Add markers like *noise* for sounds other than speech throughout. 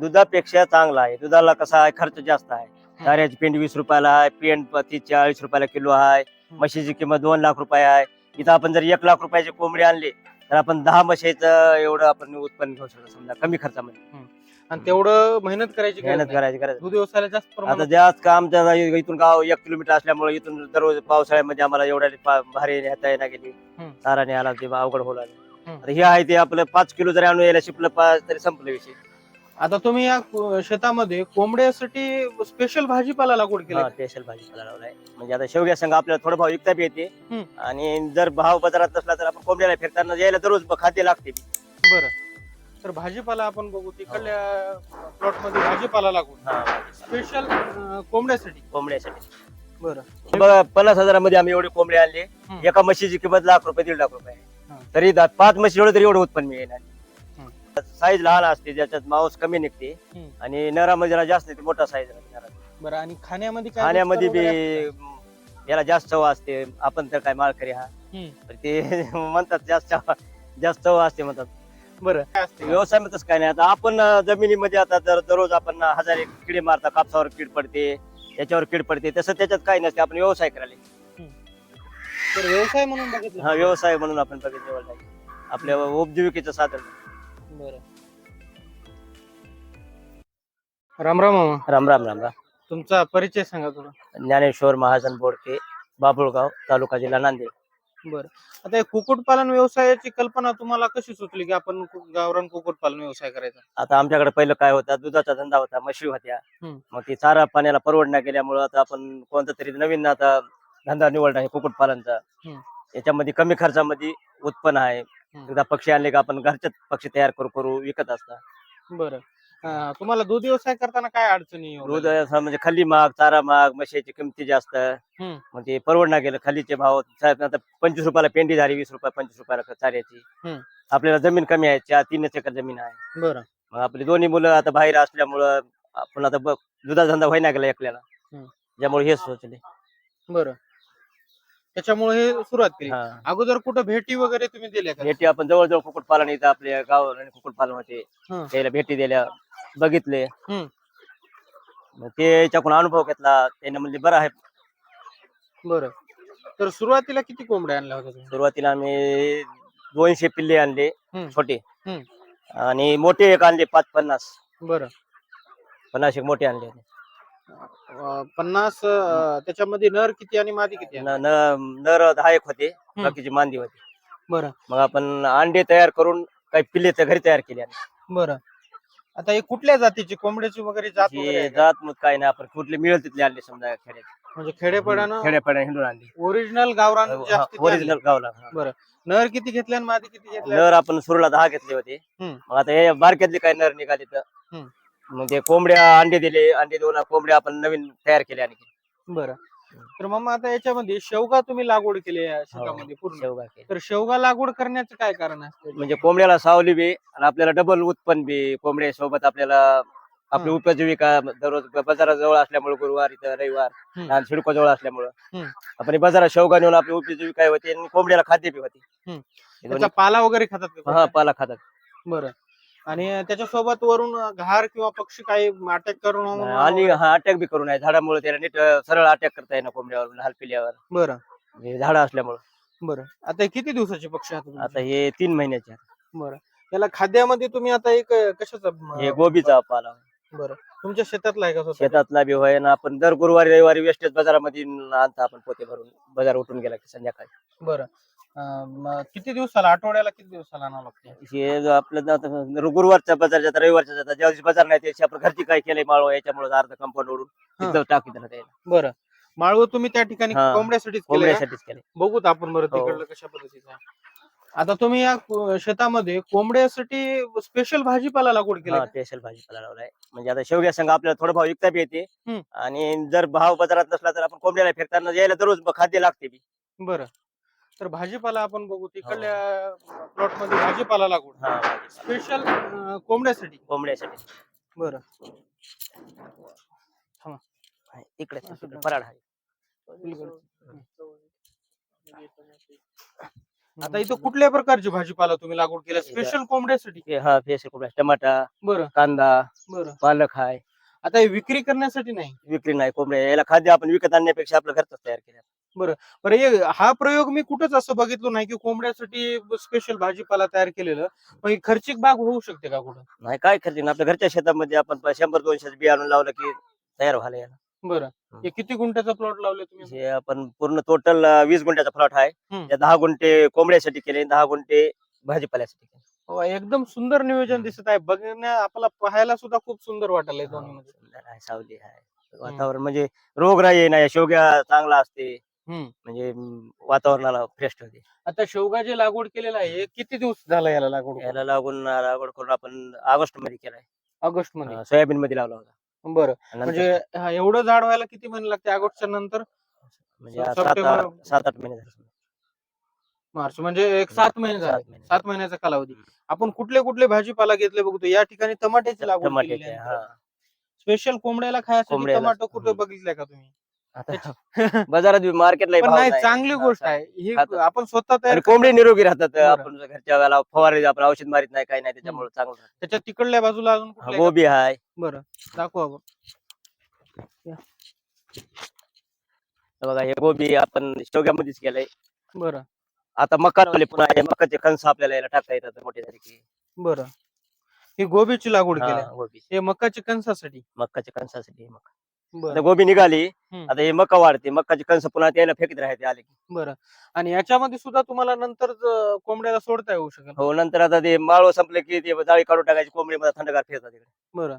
दुधापेक्षा चांगला आहे. दुधाला कसा आहे? खर्च जास्त आहे. चाऱ्याची पेंड वीस रुपयाला आहे पेंड तीस चाळीस रुपयाला किलो आहे. म्हशीची किंमत दोन लाख रुपये आहे. इथं आपण जर एक लाख रुपयाचे कोंबडी आणले तर आपण दहा म्हशीचं एवढं आपण उत्पन्न घेऊ शकतो समजा कमी खर्चामध्ये. आणि तेवढं मेहनत करायची मेहनत. करायची गरज दूध व्यवसायाला जास्त आता जास्त काम इथून गाव एक किलोमीटर असल्यामुळे इथून दररोज पावसाळ्यामध्ये आम्हाला एवढ्या भारी नेता येणार गेली. चारा न्यायला ते अवघड होणार. आता हे आहे ते आपलं पाच किलो जरी आणून यायला शिपलं पाच तरी संपलं विषय. आता तुम्ही या को- शेतामध्ये कोंबड्यासाठी स्पेशल भाजीपाला लागवड केला. स्पेशल भाजीपाला लावलाय. म्हणजे आता शेवग्या संघ आपल्याला थोडं भाव विकता बी येते. आणि जर भाव बाजारात नसला तर आपण कोंबड्याला फिरताना यायला दररोज खाते लागते बरं. तर भाजीपाला आपण बघू तिकडल्या प्लॉटमध्ये भाजीपाला लागवड. हा, स्पेशल कोंबड्यासाठी. कोंबड्यासाठी. बरं. बघा पन्नास हजारामध्ये आम्ही एवढे कोंबडे आणले. हम्म. एका म्हशीची किंमत लाख रुपये दीड लाख रुपये हा. तरी दा- पाच म्हशी एवढं तरी एवढं उत्पन्न मिळेल. साईज लहान असते ज्याच्यात मांस कमी निघते. हम्म. आणि नरामध्ये जरा जास्त येते मोठा साईज बरं आणि खाण्यामध्ये काय खाण्यामध्ये बी वगैरे याला जास्त चव असते. आपण तर काय माळकरी हा. हम्म. तर ते *laughs* म्हणतात जास्त चव जास्त चव असते म्हणतात? बरं. काय असते व्यवसाय तसं काय नाही. आता आपण अं, जमिनीमध्ये आता जर दररोज आपण हजार एक किडे मारता कापसावर कीड पडते त्याच्यावर कीड पडते. तसं त्याच्यात काही नसते आपण व्यवसाय करायला तर व्यवसाय म्हणून बघितलं. हा व्यवसाय म्हणून आपण बघितलं. आपल्या उपजीविकेचं साधन. राम राम मामा. राम राम राम राम. तुमचा परिचय सांगा थोडा. ज्ञानेश्वर महाजन बोडके बाबुळगाव तालुका जिल्हा नांदेड. बरं. आता हे कुक्कुटपालन व्यवसायाची कल्पना तुम्हाला कशी सुचली की आपण कु- गावरान कुक्कुटपालन व्यवसाय करायचा? आता आमच्याकडे पहिलं काय होता दुधाचा धंदा होता म्हशी होत्या. हम्म. मग ती चारा पाण्याला परवडण्या गेल्यामुळं आता आपण कोणता तरी नवीन आता धंदा निवडला आहे कुक्कुटपालनचा. हम्म. याच्यामध्ये कमी खर्चामध्ये उत्पन्न आहे. एकदा पक्षी आणले का आपण घरचेच पक्षी तयार करू करू विकत असतात. बरं. अं, तुम्हाला दूध व्यवसाय करताना काय अडचणी दूध? असं म्हणजे खाली महाग चारा महाग म्हशीची किमती जास्त. हम्म. मग ते परवडणार गेलं खालीचे भाव. साहेब आता पंचवीस रुपयाला पेंडी झाली वीस रुपये पंचवीस रुपयाला चाऱ्याची. हम्म. आपल्याला जमीन कमी आहे चार तीनच एकर जमीन आहे. बरं. मग आपली दोन्ही मुलं आता बाहेर असल्यामुळं आपण आता बघ दुधा धंदा व्हायना गेला एकल्याला. हम्म. त्यामुळे हे सोचले. बरं. त्याच्यामुळे हे सुरुवात केली. हा. अगोदर कुठं भेटी वगैरे तुम्ही दिल्या का? भेटी आपण जवळजवळ कुक्कुटपालन इथं आपल्या गाव कुक्कुटपालन होते हं. त्याला भेटी दिल्या बघितले. मग ते याच्याकडून अनुभव घेतला. त्याने म्हणजे बरं आहे. बरं. तर सुरुवातीला किती कोंबड्या आणल्या होत्या तुम्ही? सुरुवातीला आम्ही दोनशे पिल्ले आणले. छोटे. आणि मोठे एक आणले पाच पन्नास. बरं. पन्नास एक मोठे आणले. अं, पन्नास अं, त्याच्यामध्ये नर किती आणि मादी किती आहे? न- न- नर दहा एक होते बाकीची मांदी होती बरं मग आपण अंडे तयार करून काही पिल्ले तर घरी तयार केले आणि बरं आता हे कुठल्या जातीची कोंबड्याची वगैरे जात वगैरे हे आहे का? जात मग काय नाही आपण कुठले मिळेल तिथले आणले समजा खेड्यात म्हणजे खेडेपाड्यानं खेड्यापाड्या हिंडून आणली ओरिजिनल गावरान जे असते ते ओरिजिनल गावला हा. आणले. नर किती घेतले आणि मादी किती घेतल्या नर आपण सुरूला दहा घेतले होते हम्म. मग आता हे बारक्यातले काही नर निघाले तर हम्म. ते कोंबड्या अंडे दिले अंडे देऊन कोंबड्या आपण नवीन तयार केले आणखी बरं तर मग आता याच्यामध्ये शेवगा तुम्ही लागवड केली या शेतामध्ये पूर्ण शेवगा केले तर शेवगा लागवड करण्याचं काय कारण असतं म्हणजे कोंबड्याला सावली बी आणि आपल्याला डबल उत्पन्न बी कोंबड्या सोबत आपल्याला आपली हं. उपजीविका दररोज बाजाराजवळ असल्यामुळे गुरुवार इथं रविवार हं. लहान सिडको जवळ असल्यामुळं हं. आपण हे बाजारात शेवगा नेऊन आपली उपजीविका होते आणि कोंबड्याला खाद्य बी होते हं. हे त्याचा पाला वगैरे खातात का हा? पाला खातात बरं आणि त्याच्यासोबत वरून घार किंवा पक्षी काही अटॅक करून आणि हा अटॅक बी करू नये झाडामुळे त्याला नीट अं, सरळ अटॅक करता येणार कोंबड्यावर लहान पिल्यावर. बरं. हे झाडं असल्यामुळं. बरं. आता हे किती दिवसाचे पक्षी आहात? आता हे तीन महिन्याचे. बरं. त्याला खाद्यामध्ये तुम्ही आता एक कशाचा हे गोबीचा पाला. बरं. तुमच्या शेतातला आहे का स्वतः? शेतातला बी होय ना. आपण दर गुरुवारी रविवारी वेस्टेज बाजारामध्ये आणता आपण पोते भरून. बाजार उठून गेला की संध्याकाळी. बरं. अं, मग किती दिवसाला आठवड्याला किती दिवसाला आणावं लागते हे जो आपलं गुरुवारचा बाजार जाता रविवारचा जाता ज्या दिवशी बाजार नाही त्या दिवशी आपण घरची काय केलंय माळव याच्यामुळे अर्ध कंपाऊंड. तिथं टाकी देण्यात येईल बरं माळव तुम्ही त्या ठिकाणी हा. कोंबड्यासाठीच केलंय का? कोंबड्यासाठीच केले बघूत आपण बरं हो. तिकडलं कशा पद्धतीचं आहे. आता तुम्ही या को- शेतामध्ये कोंबड्यासाठी स्पेशल भाजीपाला लागवड केली हा स्पेशल भाजीपाला लावलाय म्हणजे आता शेवग्या संघ आपल्याला थोडं भाव विकता बी येते हम्म. आणि जर भाव बाजारात नसला तर आपण कोंबड्याला फिरताना यायला दररोज खाद्य लागते बी बरं तर भाजीपाला आपण बघू. तिकडल्या प्लॉटमध्ये भाजीपाला लागवड. हा स्पेशल कोंबड्यासाठी. कोंबड्यासाठी. बरं. इकडे असं का? पराड आहे. आता इथं कुठल्या प्रकारची भाजीपाला तुम्ही लागवड केल्या? स्पेशल कोंबड्यासाठी? हे हा फेस टमाटा बरं. कांदा बरं. पालक आहे आता हे विक्री करण्यासाठी नाही. विक्री नाही कोंबड्या. याला खाद्य आपण विकत आणण्यापेक्षा आपलं घरच तयार केलं. बरं. हे हा प्रयोग मी कुठंच असं बघितलो नाही की कोंबड्यासाठी स्पेशल भाजीपाला तयार केलेलं. पण खर्चिक बाग होऊ शकते का कुठं? नाही काय खर्च नाही. आपल्या घरच्या शेतामध्ये आपण शंभर दोनशे बी आणून लावलं की तयार व्हायला याला बरं. हं. किती गुंठ्याचा प्लॉट लावले तुम्ही? हे आपण पूर्ण टोटल वीस गुंठ्याचा प्लॉट आहे. हम्म. दहा गुंठे कोंबड्यासाठी केले दहा गुंठे भाजीपाल्यासाठी केले. एकदम सुंदर नियोजन दिसत आहे. बघण्या आपल्याला पाहायला सुद्धा खूप सुंदर वाटायला हा. सुंदर आहे सावली आहे. वातावरण म्हणजे रोगराई नाही शेवग्या चांगला असते. म्हणजे वातावरणाला फ्रेश ठेवते. आता शेवगा जे लागवड केलेलं आहे हे किती दिवस झाला याला लागवड? याला लागून लागवड करून आपण ऑगस्टमध्ये केलाय. ऑगस्टमध्ये? सोयाबीन मध्ये लावला होता. बरं. म्हणजे हा, एवढं झाड व्हायला किती महिने लागते ऑगस्टच्या नंतर? म्हणजे सात आठ- सात आठ महिने झाले. मार्च म्हणजे एक सात महिने झाले. सात महिने. सात महिन्याचा कालावधी. हम्म. आपण कुठले कुठले भाजीपाला घेतले बघतो या ठिकाणी टमाट्याची लागवड टमाट्याचे हा. स्पेशल कोंबड्याला खायसाठी कोंबड्याला, टमाटो कुठे हम्म. बघितलंय का तुम्ही? आता *laughs* बाजारात मार्केटला पण नाही चांगली गोष्ट आहे. ही. आपण स्वतः तयार आणि कोंबडी निरोगी राहतात. बरं. आपण घरच्या वेळेला फवारे आपण औषध मारित नाही काही नाही त्याच्यामुळे चांगलं राहतं. त्याच्या तिकडल्या बाजूला अजून हा, कुठले का? गोबी आहे बरं दाखवा बघा हे गोबी आपण शेवग्यामध्येच केलंय. बरं. आता मका लावले पुन्हा मकाचे कणस आपल्याला याला टाकता येतात मोठे झाले की बरं. ही गोबीची लागवड केली हा, गोबी हे मकाच्या कणसासाठी मकाच्या कणसासाठी हे मका. आता बरं गोबी निघाली हम्म. आता हे मका वाढते मकाचे कणस पुन्हा त्याला फेकत राहते आले की. बरं. आणि याच्यामध्ये सुद्धा तुम्हाला नंतर ज- कोंबड्याला सोडता येऊ शकेल. हो नंतर आता ते माळव संपले की ते जाळी काढून टाकायची कोंबडी थंडगार फिरतात तिकडे बरं.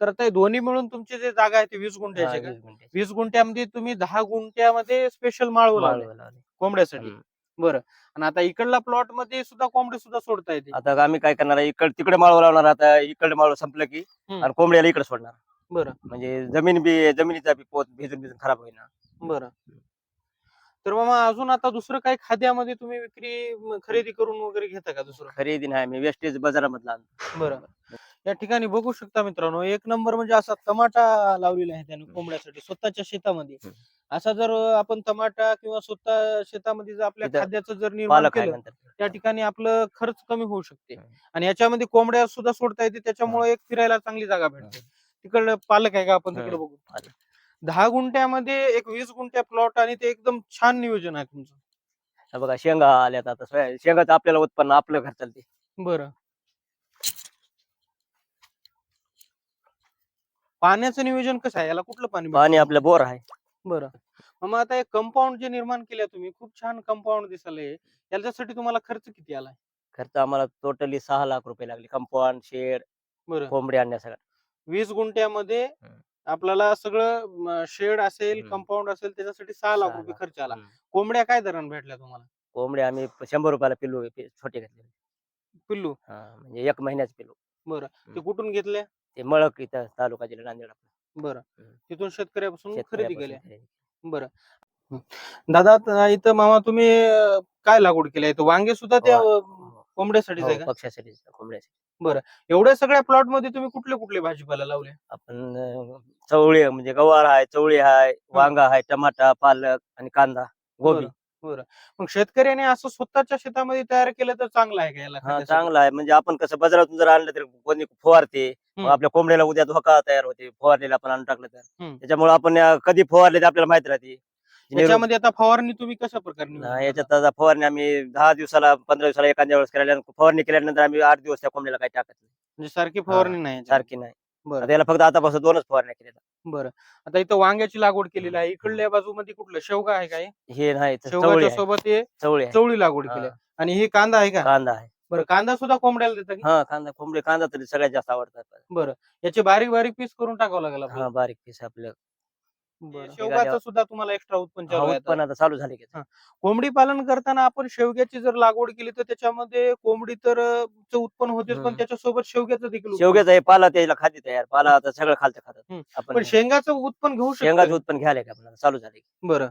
तर ते दोन्ही मिळून तुमची जे जागा आहे ती वीस हा, गुंठ्याची का? वीस गुंठे. वीस गुंठ्यामध्ये तुम्ही दहा गुंठ्यामध्ये स्पेशल माळव लावले माळव लावले. कोंबड्यासाठी. हम्म. बरं. आणि आता इकडला प्लॉटमध्ये सुद्धा कोंबडी सुद्धा सोडता येते. आता आम्ही काय करणार इकड तिकडे माळव लावणार आता इकडे माळव संपलं की हम्म. आणि कोंबड्याला इकडे सोडणार. बरं. म्हणजे जमीन बी जमिनीचा बी पोत भिजून भिजून खराब होईना. बरं. तर मामा अजून आता दुसरं काही खाद्यामध्ये तुम्ही विक्री म, खरेदी करून वगैरे घेता का दुसरं? खरेदी नाही मी वेस्टेज बाजारामधला आणतो. बरं. या ठिकाणी बघू शकता मित्रांनो एक नंबर म्हणजे असा टमाटा लावलेला आहे त्याने कोंबड्यासाठी स्वतःच्या शेतामध्ये. हम्म. असा जर आपण टमाटा किंवा स्वतः शेतामध्ये जर आपल्या खाद्याचं जर निर्माण पालक आहे केलं नंतर त्या ठिकाणी आपलं खर्च कमी होऊ शकते. हम्म. आणि याच्यामध्ये कोंबड्या सुद्धा सोडता येते त्याच्यामुळे एक फिरायला चांगली जागा भेटते. तिकडे पालक आहे का आपण तिकडे हम्म. बघू. दहा गुंठ्यामध्ये एक वीस गुंठ्या प्लॉट आणि ते एकदम छान नियोजन आहे तुमचं. हे बघा शेंगा आल्यात आता. सोया- शेंगाचं आपल्याला उत्पन्न आपलं घर चालते बरं. पाण्याचं नियोजन कसं आहे? याला कुठलं पाणी पाणी आपलं बोर आहे. बरं. मग आता एक कंपाऊंड जे निर्माण केलं तुम्ही खूप छान कंपाऊंड दिसले याच्यासाठी तुम्हाला खर्च किती आलाय? खर्च आम्हाला टोटली सहा लाख रुपये लागले. कंपाऊंड शेड बरं. कोंबडी आणण्यासाठी वीस गुंठ्यामध्ये. आपल्याला सगळं शेड असेल. कंपाऊंड असेल त्याच्यासाठी सहा लाख सहा रुपये लाख. खर्च आला. कोंबड्या काय दराने भेटल्या तुम्हाला? कोंबडी आम्ही प- शंभर रुपयाला पिल्लू पे- छोटे घेतले. पिल्लू? हा, म्हणजे एक महिन्याच पिल्लू. बरं. ते. कुठून घेतले? ते मळक इथं तालुका जिल्हा नांदेड आपला. बरं. तिथून शेतकऱ्यापासून खरेदी शेतकऱ्यापासून केल्या. खरेदी. बरं. दादा आता इथं मामा तुम्ही अं, काय लागवड केली इथं वांगे सुद्धा त्या हो. अं, कोंबड्यासाठीच आहे हो, का? पक्षासाठी कोंबड्यासाठी. एवढ्या सगळ्या प्लॉटमध्ये तुम्ही कुठले कुठले भाजीपाला लावले? आपण अं, चवळी म्हणजे गवार आहे चवळी आहे वांगा आहे टमाटा पालक आणि कांदा गोबी. बरं मग शेतकऱ्याने असं स्वतःच्या शेतामध्ये तयार केलं तर चांगलं आहे का याला हा खाण्यासाठी? चांगला आहे. म्हणजे आपण कसं बाजारातून जर आणलं तर कोणी फवारते मग. आपल्या कोंबड्याला उद्या धोका तयार होते फवारलेला आपण आणून टाकलं तर. त्याच्यामुळे आपण कधी फवारले ते आपल्याला माहीत राहते. याच्यामध्ये आता फवारणी तुम्ही कशा प्रकारे? याच्यात आता फवारणी आम्ही दहा दिवसाला पंधरा दिवसाला एखाद्या वेळेस करायला फवारणी केल्यानंतर आम्ही आठ दिवस त्या कोंबड्याला काही टाकत नाही. म्हणजे सारखी फवारणी नाही. सारखी नाही. बरं. आता याला फक्त आतापासून दोनच फवारण्या केल्या बरं. आता इथं वांग्याची लागवड केलेली आहे. इकडल्या बाजूमध्ये कुठलं? शेवगा आहे काय हे? नाही शेवगाच्या सोबत हे चवळी लागवड केली. आणि हे कांदा आहे का? कांदा आहे. बरं कांदा सुद्धा कोंबड्याला देता की हा कांदा कोंबडी कांदा तरी सगळ्यात जास्त आवडतात बरं याचे बारीक बारीक पीस करून टाकावं लागेल आपल्याला. हा बारीक पीस आपलं बरं. शेवगाचं गाड्या- सुद्धा तुम्हाला एक्स्ट्रा उत्पन्न हा, चालू आहे आता. उत्पन्न आता चालू झाले की कोंबडी पालन करताना आपण शेवग्याची जर लागवड केली तर त्याच्यामध्ये कोंबडी तर अं, चं उत्पन्न होतेच पण हम्म. त्याच्यासोबत शेवग्याचं देखील उत्पन्न. शेवग्याचं हे पाला त्याला खाद्य तयार पाला आता सगळं खालचं खातात हम्म. आपण पण शेंगाचं उत्पन्न घेऊ शेंगाचं शकतो उत्पन्न घ्यायला का आपल्याला चालू झाले बरं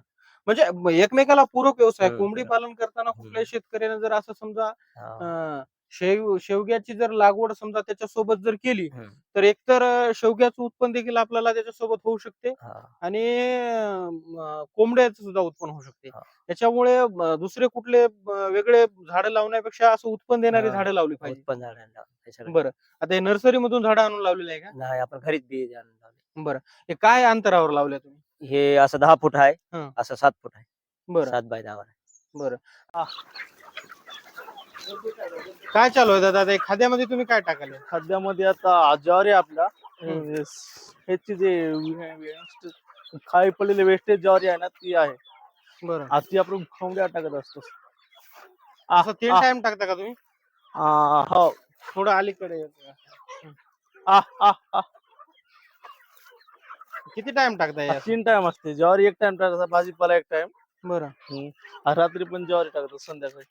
म्हणजे एकमेकाला पूरक व्यवसाय कोंबडी. पालन करताना कुठल्याही शेतकऱ्याने जर असं समजा. अं, शेव शेवग्याची जर लागवड समजा त्याच्यासोबत जर केली हम्म. तर एकतर अं, शेवग्याचं उत्पन्न देखील आपल्याला त्याच्यासोबत होऊ शकते हा. आणि अं, कोंबड्याचं सुद्धा उत्पन्न होऊ शकते हा. त्याच्यामुळे अं, दुसरे कुठले अं, वेगळे झाडं लावण्यापेक्षा असं उत्पन्न देणारी हा. झाडं लावली पाहिजे उत्पन्न झाडांना. बरं आता हे नर्सरी मधून झाडं आणून लावलेले आहे का नाही आपण घरीच बी आणून लावले. बरं हे काय अंतरावर लावल्या तुम्ही हे असं दहा फूट आहे हं. असं सात फूट आहे बरं. सात बाय दहा बरं. काय चालू आहे दादा? ते खाद्यामध्ये तुम्ही काय टाकाले? खाद्यामध्ये आता ज्वारी आपला. ह्याची जे waste- खाली पडलेले वेस्टेज ज्वारी आहे ना ती आहे. बरं. आज ती आपण खोंबड्या टाकत असतो. असं तीन आ. टाइम टाकता का तुम्ही? आ, हो. थोडं अलीकडे येत. आ, आ, आ. किती टाइम टाकता या तीन टाइम असते. ज्वारी एक टाइम टाकायचा भाजीपाला एक टाइम बरं. रात्री पण ज्वारी टाकतो संध्याकाळी.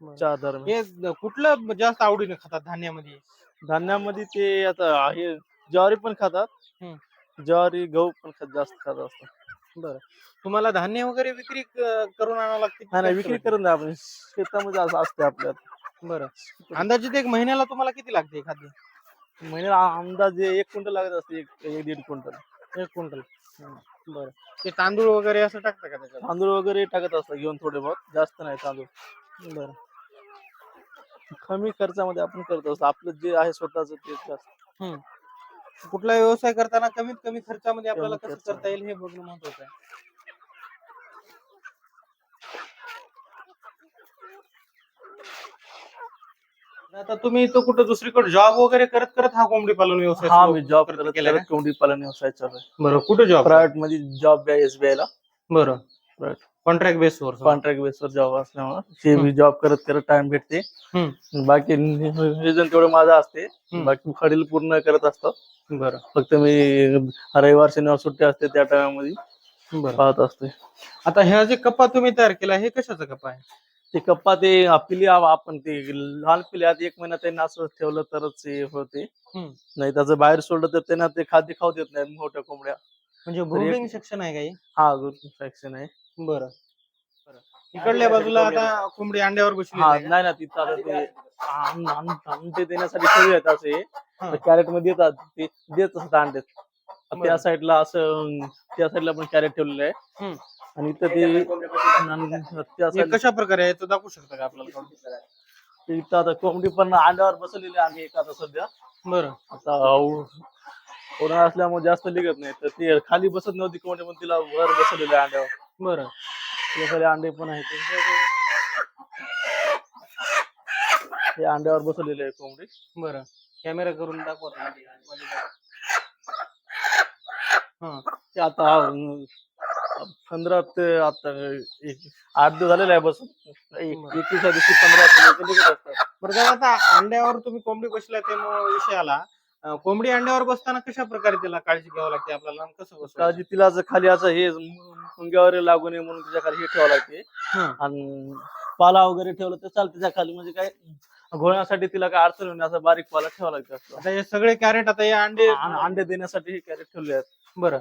बरं. चहा दरम्यान हे कुठलं जास्त आवडीने खातात धान्यामध्ये? धान्यामध्ये ते आता हे ज्वारी पण खातात. ज्वारी गहू पण खात जास्त खात असतात. बरं. तुम्हाला धान्य वगैरे विक्री क- करून आणावं लागते नाही नाही विक्री करून द्या आपण. शेतामध्ये असं असते आपल्यात. बरं. अंदाजित एक महिन्याला तुम्हाला किती लागते खाद्य महिन्याला अंदाजे एक क्विंटल लागत असते एक एक दीड क्विंटल. एक क्विंटल. बरं. ते तांदूळ वगैरे असं टाकता का त्याच्यात? तांदूळ वगैरे टाकत असतात घेऊन थोडे बहुत. जास्त नाही तांदूळ. बरं. कमी खर्चामध्ये आपण करत असतो. आपलं जे आहे स्वतःच ते जास्त. हम्म. कुठला व्यवसाय करताना कमीत कमी खर्चामध्ये आपल्याला कसं खर्च. करता येईल हे बघणं महत्वाचं आहे. आता तुम्ही तो कुठं दुसरीकडे जॉब वगैरे करत करत हा कोंबडी पालन व्यवसाय हा मी जॉब करत करत केलाय करत का? कोंबडी पालन व्यवसाय चालू आहे. बरं कुठे जॉब प्रायव्हेटमध्ये जॉब आहे एसबीआय ला. बरं. कॉन्ट्रॅक्ट बेसवर कॉन्ट्रॅक्ट बेसवर जॉब असल्यामुळे. ते मी जॉब करत करत टाइम भेटते. बाकी रिझन तेवढं माझं असते. बाकी खडील पूर्ण करत असतो बरं. फक्त मी रविवार शनिवार सुट्टी असते त्या टायमामध्ये पाहत असते. आता ह्या जे कप्पा तुम्ही तयार केला हे कशाचा कप्पा आहे? ते कप्पा ते पिली आपण ते लहान पिली आधी एक महिना त्यांना असं ठेवलं तरच हे होते. नाही त्याचं बाहेर सोडलं तर त्यांना ते खाद्य खाऊ देत नाही मोठ्या कोंबड्या. म्हणजे ब्रुडिंग सेक्शन आहे काही? हा सेक्शन आहे. बरं. इकडल्या बाजूला आता कोंबडी अंड्यावर बसली हा नाही ना तिथं आता ते अंडे देण्यासाठी ठेवले आहेत असे. कॅरेटमध्ये येतात ते देत असतात अंडे. त्या. साईडला असं त्या साईडला पण कॅरेट ठेवलेलं आहे. आणि इथं ते कशा प्रकारे आहे? तो दाखवू शकता का आपल्याला ते इथं आता कोंबडी पण अंड्यावर बसवलेली आहे एक आता सध्या. बरं. आता उन्हाळा असल्यामुळे जास्त निघत नाही. तर ते खाली बसत नव्हती कोंबडी पण तिला वर बसवलेलं आहे अंड्यावर. बरं. सारे अंडे पण आहेत. हे अंड्यावर बसवलेले आहे कोंबडी. बरं. कॅमेरा करून दाखवता हा ते आता अं, पंधरा ते आता एक आठ दिवस झालेले आहे बस. एकवीसच्या दिवशी पंधरा ते लोकं निघत असतात बरं आता अंड्यावर तुम्ही कोंबडी बसला ते विषय आला. अं, कोंबडी अंड्यावर बसताना कशा प्रकारे त्याला काळजी घ्यावी लागते? आपल्याला आणि कसं बसवायचं? काळजी तिला असं खाली असं हे मुंग्यावर लागू नये म्हणून तिच्या खाली हे ठेवावं लागते. हं. आणि पाला वगैरे ठेवलं तर चालतं त्याच्याखाली म्हणजे काय घोळण्यासाठी तिला काय अडचण होईल असं बारीक पाला ठेवावा लागतो. आता हे सगळे कॅरेट आता हे अंडे अंडे देण्यासाठी हे कॅरेट ठेवले आहेत. बरं.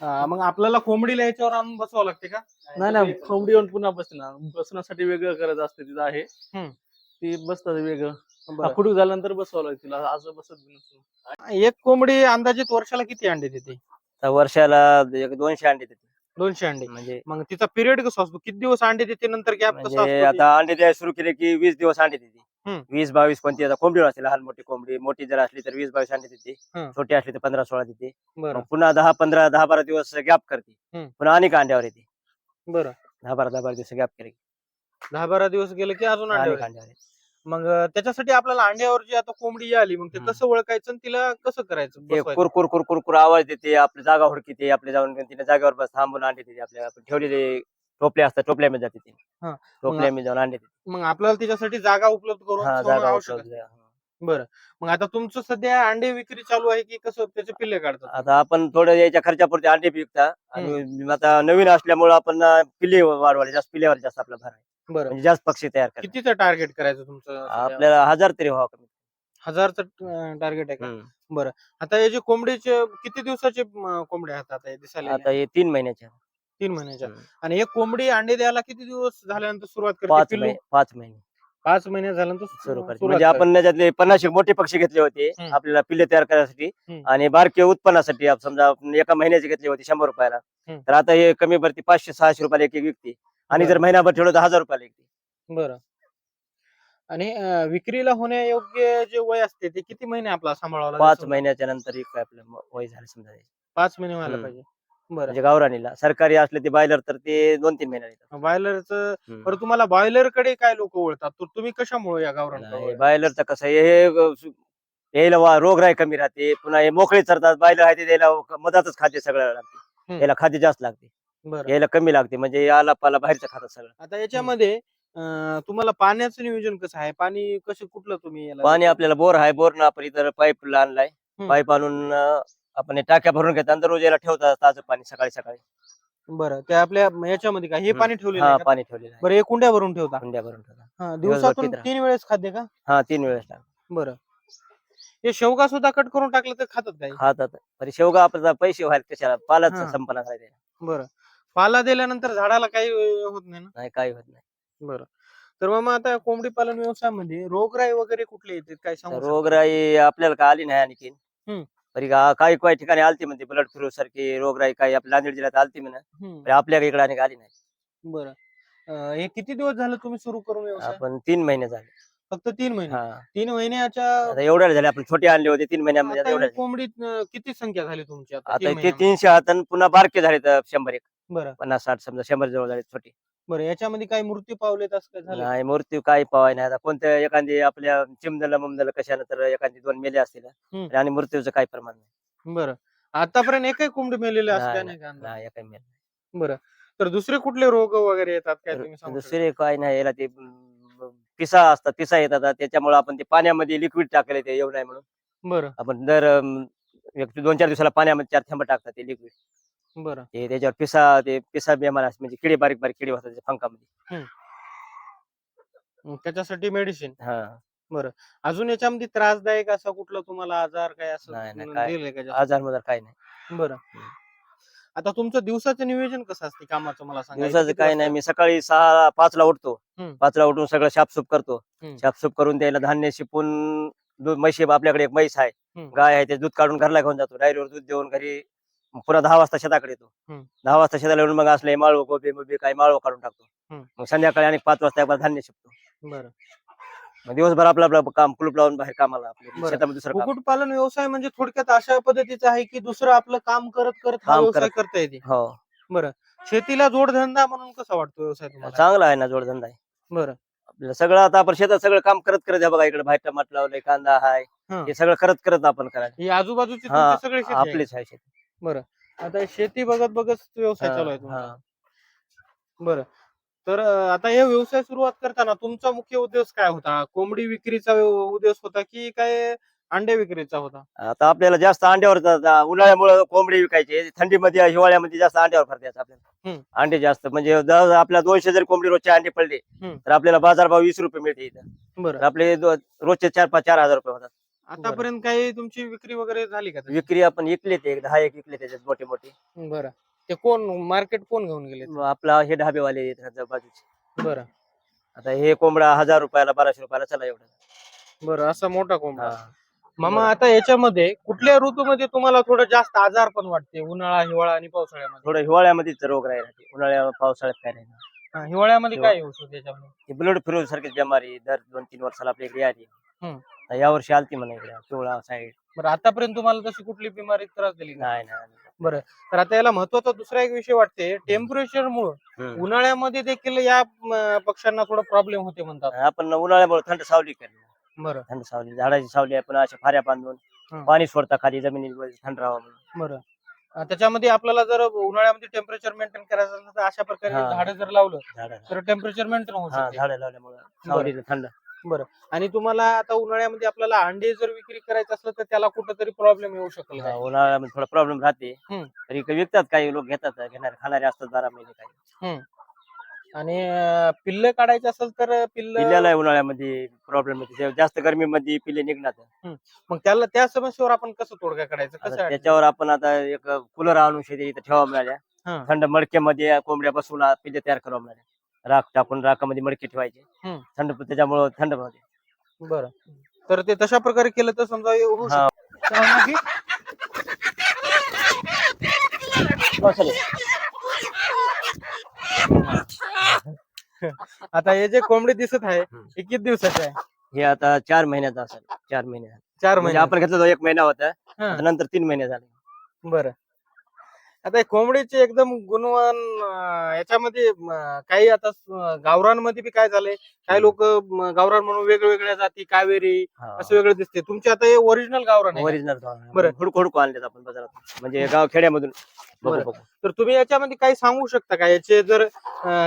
मग आपल्याला कोंबडीला याच्यावर आणून बसवावं लागते का नाही नाही कोंबडी येऊन पुन्हा बसते ना बसण्यासाठी वेगळं करत असते तिथं आहे हम्म. ती बसतात वेगळं बरं. फुटूक झाल्यानंतर बसवावं लागतं तिला असं बसत बी नसतं. एक कोंबडी अंदाजित वर्षाला किती अंडे देते तर वर्षाला एक दोनशे अंडे देते दोनशे अंडे म्हणजे मग तिचा पिरियड कसा असतो किती दिवस अंडे देते नंतर गॅप कसा म्हणजे असतो ते? आता अंडे द्यायला सुरू केले की वीस दिवस अंडे देते. वीस बावीस कोणती आता कोंबडी असते लहान मोठी कोंबडी मोठी जर असली तर वीस बावीस अंडे देते. छोटी असली तर पंधरा सोळा देते पुन्हा दहा पंधरा दहा बारा दिवस गॅप करते. पुन्हा अनेक अंड्यावर येते बरं दहा बारा दहा बारा दिवस गॅप केले की दहा बारा दिवस गेले की अजून अंड्यावर. मग त्याच्यासाठी आपल्याला अंड्यावर जी आता कोंबडी आली मग ते. कसं ओळखायचं आणि तिला कसं करायचं ते बसवायचं? कुर कुर कुर कुर कुर आवाज देते आपली जागा हुडकीते आपल्या जाऊन तिने जागेवर बस थांबून अंडे देते आपल्या आपण ठेवलेले टोपले असतात टोपल्यामध्ये जाते ती हा. टोपल्यामध्ये जाऊन अंडे मग आपल्याला त्याच्यासाठी जागा उपलब्ध करून हा ठेवणं जागा आवश्यक आहे. उपलब्ध आहे. बरं मग आता तुमचं सध्या अंडे विक्री चालू आहे की कसं त्याचे पिल्ले काढतात आता आपण थोडं याच्या खर्चापुरते अंडे विकता आणि आता नवीन असल्यामुळे आपण अं, पिल्ले वाढवायला जास्त पिल्ल्यावर जास्त आपला भर आहे बरं म्हणजे जास्त पक्षी तयार करा कितीचं टार्गेट करायचं तुमचं सध्या? आपल्याला हजार तरी व्हावं कमी हजारचं टार्गेट आहे का हम्म. आता हे जे कोंबडीचे किती दिवसाचे अं, कोंबड्या आहेत आता हे दिसायला आता हे तीन महिन्याच्या तीन महिन्याच्या हम्म. आणि एक कोंबडी अंडे द्यायला किती दिवस झाल्यानंतर सुरुवात करते पाच पिल्लू महिने पाच महिने पाच महिने झाल्यानंतर सुरू सुरू करायची म्हणजे आपण त्याच्यातले पन्नास मोठे पक्षी घेतले होते हम्म. आपल्याला पिल्ले तयार करण्यासाठी हम्म. आणि बारके उत्पन्नासाठी आप- समजा आपण एका महिन्याचे घेतले होते शंभर रुपयाला हम्म. तर आता हे कमी भरती पाचशे सहाशे रुपयाला एक एक विकते आणि जर बरं. महिनाभर ठेवलं तर हजार रुपयाला विकते बरं आणि अं, विक्रीला होण्यायोग्य जे वय असते ते किती महिने आपला सांभाळावं लागेल पाच? महिन्याच्या नंतर एक आपलं म- वय झालं समजा. पाच महिने व्हायला हम्म. पाहिजे बरं. म्हणजे गावरानीला सरकारी असले ते बायलर तर ते दोन तीन महिन्याला येतात बॉयलरचं हम्म. बरं तुम्हाला बॉयलरकडे काय लोक ओळखतात? तर तुम्ही कशामुळे या गावरान नाही, बायलरचं कसं आहे, हे ग- सु- यायला वा- रोगराई कमी राहते. पुन्हा हे मोकळे चरतात बायलर आहे ते त्याला मधातच खाद्य सगळं लागते. हम्म. याला खाद्य जास्त लागते. बरं. यायला कमी लागते म्हणजे याला पाला बाहेरचं खातात सगळं. आता याच्यामध्ये अं, तुम्हाला पाण्याचं नियोजन कसं आहे? पाणी कसं कुठलं तुम्ही याला पाणी देता? आपल्याला बोर आहे बोर ना आपण इथं पाईप आणलाय. हम्म. पाईप आणून अं, आपण हे टाक्या भरून घेतात आणि रोज याला ठेवतात ताजं पाणी सकाळी सकाळी. बरं ते आपल्या याच्यामध्ये का? हे. पाणी ठेवलेलं हा आहे का? पाणी ठेवलेलं आहे. बरं हे कुंड्या भरून ठेवता? कुंड्या भरून ठेवतात. हा, दिवसभर दिवसातून पित राहा. तीन वेळेस खाद्य का? हा तीन वेळेस टाक बरं. हे शेवगा सुद्धा कट करून टाकलं तर खातात काय खातात. शेवगा आपल्याला पैसे व्हायला कशाला? पालाच. संपला करायचा बरं. पाला दिल्यानंतर झाडाला काही अं, होत नाही ना? नाही काही होत नाही. बरं. तर मग आता कोंबडी पालन व्यवसायामध्ये रोगराई वगैरे कुठले येते? काय सांगू शकता? रोगराई आपल्याला काय आली नाही आणखीन? हम्म. तरी का- काही काही ठिकाणी आलती म्हणते ब्लड फ्लू सारखी रोगराई काही आपल्या नांदेड जिल्ह्यात आलती म्हणा. हम्म, पण आपल्या इकडे आणि आली नाही. बरं. अं, हे किती दिवस झालं तुम्ही सुरू करून व्यवसाय? आपण तीन महिने झाले. फक्त तीन महिने. हा. तीन महिन्याच्या आता एवढ्या झाले आपण छोटे आणले होते तीन महिन्यामध्ये आता आता एवढ्या ही कोंबडी अं, किती संख्या झाली तुमची आता? आता ते महिन्यामध्ये? तीनशे हात आणि पुन्हा बारके झाले तर शंभर एक. बरं. पन्नास साठ समजा शंभर जवळ झाले छोटे. बरं याच्यामध्ये काही मृत्यू पावलेत असं काय झालं? नाही मृत्यू काही पावाय नाही. आता कोणत्या एखादी आपल्या चिमदला मुमदला कशानं तर एखादी दोन मेले असतील. आणि मृत्यूचं काही प्रमाण नाही. बरं. आतापर्यंत एकही कोंबडी मेलेली असं काय नाही, नाही. का अंदाज? नाही, काही मेलं नाही. बरं. तर दुसरे कुठले रोग वगैरे येतात काय तुम्ही सांगू शकता? दुसरे काय नाही याला ते अं, पिसा असतात पिसा येतात. त्याच्यामुळे आपण ते पाण्यामध्ये लिक्विड टाकले ते येऊ नाही म्हणून. बरं. आपण दर अं, एक दोन चार दिवसाला पाण्यामध्ये चार थेंब टाकतात ते लिक्विड बरं. ते त्याच्यावर पिसा ते पिसा बेमार असते म्हणजे किडे बारीक बारीक किडे होतात त्या पंखामध्ये मग त्याच्यासाठी मेडिसिन हा. अजून याच्यामध्ये त्रासदायक असा कुठला तुम्हाला आजार काय असं नाही, नाही, न- काय- दिलंय का जास्त? आजार मजार काही नाही. बरं. हम्म. आता तुमचं दिवसाचं नियोजन कसं असते कामाचं मला सांगा दिवसाचं किती काही वाजता नाही मी सकाळी सहा पाचला उठतो हम्म. पाचला उठून सगळं शापसूप करतो हम्म. शापसूप करून त्याला धान्य शिपून दूध म्हशी आपल्याकडे एक म्हैस आहे हम्म. गाय आहे ते दूध काढून घरला घेऊन जातो डायरीवर दूध देऊन घरी पुन्हा दहा वाजता शेताकडे येतो हम्म. दहा वाजता शेताला येऊन मग असले माळव गोबी मोबी काही माळव काढून टाकतो हम्म. मग संध्याकाळी आणि पाच वाजता एकदा धान्य शिपतो बरं दिवसभर आपलं आपलं काम कुलूप लावून बाहेर कामाला आपल्या बरं. शेतामध्ये दुसरं काम. कुक्कुटपालन व्यवसाय म्हणजे थोडक्यात अशा पद्धतीचा आहे की दुसरं आपलं काम करत करत हा काम व्यवसाय करत- करता येते. हो. बरं. शेतीला जोडधंदा म्हणून कसा वाटतो व्यवसाय तुम्हाला? चांगला आहे ना जोडधंदा आहे. बरं. आपल्याला सगळं आता आपण शेतात सगळं काम करत करत आहे बघा इकडे बाहेर टमाट लावलंय कांदा आहे हं. हे सगळं करत करत आपण करायचं. ही आजूबाजूची हा, तुमची सगळी शेती आहे. आपलीच आहे शेती. आता शेती बघत बघत व्यवसाय चालू आहे तुमचा. हा. बरं. तर आता हे व्यवसाय सुरुवात करताना तुमचा मुख्य उद्देश काय होता? कोंबडी विक्रीचा उद्देश होता की काय अंडे विक्रीचा होता? आता आपल्याला जास्त अंड्यावर उन्हाळ्यामुळे कोंबडी विकायची. थंडीमध्ये हिवाळ्यामध्ये जास्त अंड्यावर खर्च आपल्याला. अंडे जास्त. म्हणजे जर आपल्या दोनशे जर कोंबडी रोजचे अंडे पडले. तर आपल्याला बाजारभाव वीस रुपये मिळते इथं. आपले रोजचे चार पाच चार हजार रुपये होतात. आतापर्यंत काही तुमची विक्री वगैरे झाली का? विक्री आपण इकले ते दहा एक इकले त्याच्यात मोठे मोठे बरं. ते कोण मार्केट कोण घेऊन गेले आपला हे ढाबेवाले ह्याच्या बाजूचे बरं. आता हे कोंबडा हजार रुपयाला बाराशे रुपयाला चला एवढं. बरं असा मोठा कोंबडा. मामा आता याच्यामध्ये कुठल्या ऋतूमध्ये तुम्हाला थोडं जास्त आजार पण वाटते? उन्हाळा हिवाळा आणि पावसाळ्यामध्ये? थोडं हिवाळ्यामध्येच रोग राहिला. उन्हाळ्या पावसाळ्यात काय राहिलं? हा, हिवाळ्यामध्ये काय येऊ शकते याच्यामध्ये? ही ब्लड फ्लू सारखीच बिमारी दर दोन तीन वर्षाला आपल्या इकडे आली. हम्म. आता यावर्षी आलती म्हणा इकडे पिवळा साईड बरं आतापर्यंत तुम्हाला तशी कुठली बिमारी त्रास दिली? नाही नाही. तर आता याला महत्त्वाचा दुसरा एक विषय वाटते. टेम्परेचर मुळे हम्म. उन्हाळ्यामध्ये देखील या म, पक्ष्यांना थोडा प्रॉब्लेम होते म्हणतात. आपण उन्हाळ्यामुळे थंड सावली करली बरं. थंड सावली झाडाची सावली पुन्हा अशा फाऱ्या बांधून. पाणी सोडता खाली जमिनीवर थंड राहावं म्हणून. बरं. अं, त्याच्यामध्ये आपल्याला जर उन्हाळ्यामध्ये टेम्परेचर मेंटेन करायचं असेल तर अशा प्रकारे हा. झाडं जर लावलं झाडं. तर टेम्परेचर मेंटेन होऊ हा शकते. झाडं लावल्यामुळे सावलीचं थंड. आणि तुम्हाला आता उन्हाळ्यामध्ये आपल्याला अंडे जर विक्री करायचं असलं तर त्याला कुठंतरी प्रॉब्लेम येऊ शकेल हा, काय? उन्हाळ्यामध्ये थोडा प्रॉब्लेम राहते. हम्म. तरी विकतात काही लोक घेतात घेणारे खाणारे असतात बारा महिने काही आणि अं, पिल्लं काढायचं असेल तर पिल्ल पिल्ल्याला उन्हाळ्यामध्ये प्रॉब्लेम येते. जास्त गरमीमध्ये पिल्ले निघणार. मग त्याला त्या समस्येवर आपण कसं तोडगा काढायचं? आता कसं? त्याच्यावर आपण आता एक कूलर आणून शेती इथं ठेवा मिळाल्या. हा. थंड मडक्यामध्ये कोंबड्या बसवून पिल्ले तयार करावं मिळाल्या. राख टाकून राखामध्ये मडके ठेवायचे हम्म. थंड त्याच्यामुळं थंड होते बरं तर ते तशा प्रकारे केलं तर समजा हे होऊ हा. शकतं. काय म्हणणार की? आता हे जे कोंबडी दिसत आहे. हे किती दिवसाचे आहे हे आता चार महिन्याचं असेल चार महिने झाले. चार म्हणजे महिने आपण घेतलं एक महिना होता हा. आता नंतर तीन महिने झाले बरं आता कोंबडीचे एकदम गुणवान याच्यामध्ये काही आता गावरानमध्ये बी काय झालंय? काही लोक गावरान म्हणून वेगवेगळ्या जाती कावेरी असं वेगळं दिसते तुमचे आता हे ओरिजिनल गावरान? ओरिजिनल बरं. हुडकू हुडकू आणलेत आपण बाजारात. म्हणजे गाव खेड्यामधून. तर तुम्ही याच्यामध्ये काही सांगू शकता का? याचे जर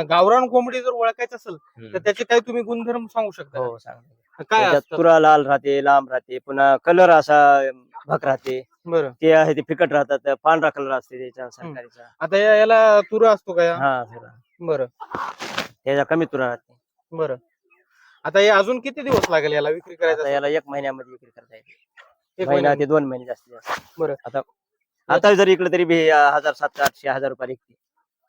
गावरान कोंबडी जर ओळखायचं असेल तर. त्याचे काही तुम्ही गुणधर्म सांगू शकता हो सांग? काय तुरा लाल राहते लांब राहते पुन्हा कलर असा भक राहते. बरं. ते आहे ते फिकट राहतात पांढरा कलर असते त्याच्या सरकारीचा. आता या- याला तुरा असतो का या? हा तुरा. बरं. कमी तुरा राहते. बरं. आता हे अजून किती दिवस लागेल याला विक्री करायचं आता? याला एक महिन्यामध्ये विक्री करता येते एक महिना ते दोन महिने जास्तीत जास्त. बरं. आता आता जर इकडे तरी बी हजार सातशे आठशे हजार रुपये विकते.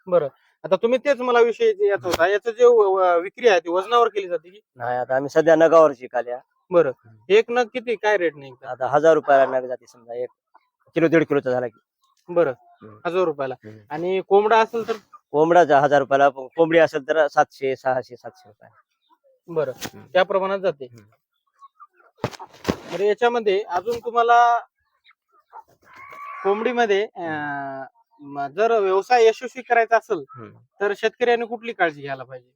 बरं. आता तुम्ही तेच मला विषय जे याचा होता याचं जे व- व- विक्री आहे ती वजनावर केली जाते की? नाही आता आम्ही सध्या नगावर शिकाल्या बरं. एक नग किती? काय रेट नाही आता हजार रुपयाला नग जाते समजा एक किलो दीड किलोचा झाला की बरं हम्म. हजार रुपयाला हम्म. आणि कोंबडा असेल तर कोंबडाचा हजार रुपयाला कोंबडी असेल तर सातशे सहाशे सातशे रुपये बरं हम्म. त्या प्रमाणात जाते. तर याच्यामध्ये अजून तुम्हाला कोंबडीमध्ये अं, म- जर व्यवसाय यशस्वी करायचा असेल हम्म. तर शेतकऱ्यांनी कुठली काळजी घ्यायला पाहिजे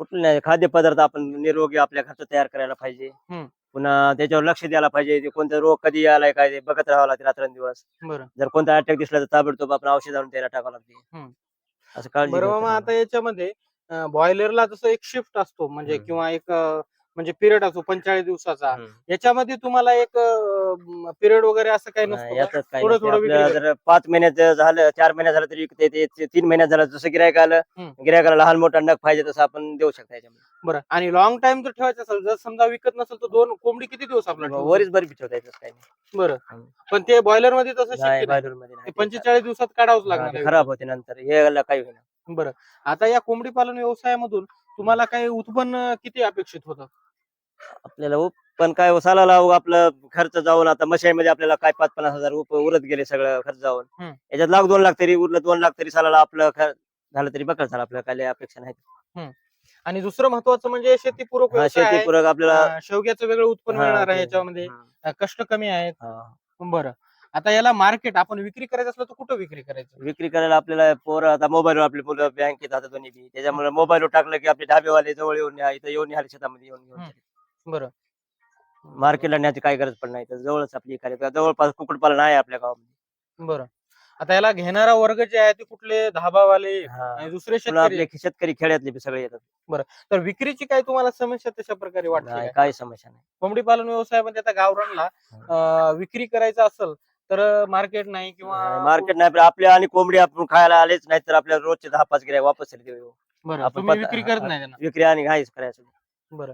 कुठले नाही खाद्यपदार्थ आपण निरोगी आपल्या खर्च तयार करायला पाहिजे हम्म. पुन्हा त्याच्यावर लक्ष द्यायला पाहिजे. ते कोणता रोग कधी आलाय काय ते बघत राहावं लागते रात्रंदिवस. बरं. जर कोणता अटॅक दिसला तर ताबडतोब आपण औषध आणून त्याला टाकावं लागते. हम्म. असं काळजी बरं घ्यायची मामा आता याच्यामध्ये बॉयलरला जसं एक शिफ्ट असतो म्हणजे. किंवा एक अं, म्हणजे पिरियड असतो पंचेचाळीस दिवसाचा. याच्यामध्ये तुम्हाला एक पिरियड वगैरे असं काही नसतं का? थोडं. थोडं जर पाच महिन्याचं झालं चार महिन्यात झालं तरी ते- ते ते तीन महिन्यात झालं जसं गिरायक आलं हम्म. गिरायकाला लहान मोठा नग पाहिजे तसं आपण देऊ शकता याच्यामध्ये बरं आणि लॉंग टाइम जर ठेवायचं असेल जर समजा विकत नसेल तर दोन कोंबडी किती दिवस ठेवू वरीच बरी ठेवता येतं काही नाही. बरं हम्म. पण ते बॉयलरमध्ये तसं नाही, शक्य ते. पंचेचाळीस दिवसात काढावंच हा, लागणार ते आहे. खराब होते नंतर हे याला काही होईना बरं आता या कोंबडी पालन व्यवसायामधून तुम्हाला काही उत्पन्न किती अपेक्षित होतं आपल्याला उप- पण काय हो, सालाला उ- आपलं खर्च जाऊन आता मशाईमध्ये आपल्याला काय पाच पन्नास हजार उप- उरत गेले सगळं खर्च जाऊन हम्म. याच्यात लाख दोन लाख तरी उरलं दोन लाख तरी सालाला आपलं खर्च झालं तरी बघा झालं आपल्याला काय लय अपेक्षा नाही आणि दुसरं महत्वाचं म्हणजे शेतीपूरक हा, व्यवसाय आहे. शेतीपूरक आपल्याला अं, शेवग्याचं वेगळं उत्पन्न हा, मिळणार आहे ते- याच्यामध्ये. अं, कष्ट कमी आहेत हा. बरं आता याला मार्केट आपण विक्री करायचं असलं तर कुठं विक्री करायचं विक्री करायला आपल्याला पोरं आता मोबाईलवर आपली मुलं बँकेत आता दोन्ही बी त्याच्यामुळे मोबाईलवर टाकलं की आपले ढाबेवाले जवळ येऊन इथं येऊन न्यायला शेतामध्ये येऊन घेऊन हम्म. बरं. मार्केटला न्यायची काही गरज पण नाही. तर जवळच आपली कार्य जवळपास कुक्कुटपालन आहे आपल्या गावामध्ये. बरं. आता याला घेणारा वर्ग जे आहे ते कुठले धाबावाले हा. आणि दुसरे पुन्हा शेतकरी? आपले शेतकरी खेड्यातले बी सगळे येतात. तर विक्रीची काय तुम्हाला समस्या तशा प्रकारे वाटते नाही, का? काही समस्या नाही. कोंबडी पालन व्यवसायामध्ये आता गावरानला अं, विक्री करायचं असेल तर मार्केट नाही किंवा मार्केट नाही पण आपल्या आणि कोंबडी आपण खायला आलेच नाही तर आपल्याला रोजचे दहा पाच गिऱ्हाईक वापस देऊ बरं. आपण तुम्ही पत- विक्री करत. नाही त्यांना? विक्री आणि घाईच करायचं. बरं.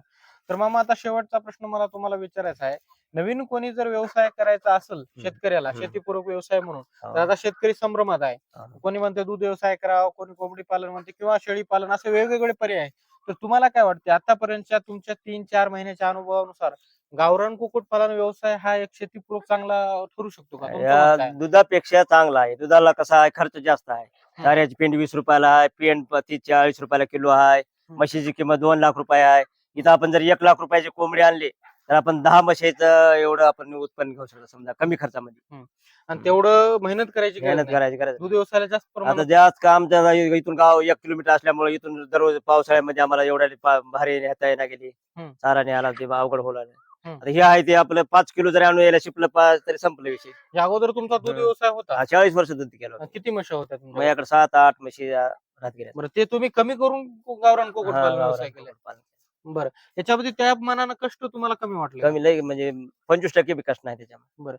तर मामा आता शेवटचा प्रश्न मला तुम्हाला विचारायचा आहे. नवीन कोणी जर व्यवसाय करायचा असेल शेतकऱ्याला. शेतीपूरक व्यवसाय म्हणून तर. आता शेतकरी संभ्रमात आहे. कोणी म्हणते दूध व्यवसाय करावा कोणी कोंबडी पालन म्हणते किंवा शेळी पालन असे वेगवेगळे पर्याय तर तुम्हाला काय वाटते आतापर्यंतच्या तुमच्या तीन चार महिन्याच्या अनुभवानुसार गावरान कुक्कुट पालन व्यवसाय हा एक शेतीपूरक चांगला ठरू शकतो का? दुधापेक्षा चांगला आहे. दुधाला कसा आहे खर्च जास्त आहे. चाऱ्याची पेंड वीस रुपयाला आहे पेंड चाळीस रुपयाला किलो आहे. म्हशीची किंमत दोन लाख रुपये आहे. इथं आपण जर एक लाख रुपयाचे कोंबडी आणले तर आपण दहा म्हशीचं एवढं आपण उत्पन्न घेऊ शकतो समजा कमी खर्चामध्ये आणि तेवढं मेहनत करायची मेहनत नाही. करायची दूध व्यवसायाला जास्त आता जास्त काम इथून गाव एक किलोमीटर असल्यामुळे इथून दररोज पावसाळ्यामध्ये आम्हाला एवढ्या भारी नेता येणार गेली. चारा न्यायला ते अवघड होणार हम्म. आता हे आहे ते आपलं पाच किलो जरी आणून यायला शिपलं पाच तरी संपलं विषय या अगोदर तुमचा दूध. व्यवसाय होता हा, चाळीस वर्ष दूध केलं होतं. किती म्हशी होत्या तुमच्या माझ्याकडे सात आठ म्हशी राहत गेल्या बरं ते तुम्ही कमी करून गावरान हा, गावरान व्यवसाय केले. बरं. याच्यामध्ये त्या मानानं कष्ट तुम्हाला कमी वाटले कमी लई म्हणजे पंचवीस टक्के बी कष्ट नाही त्याच्यामध्ये.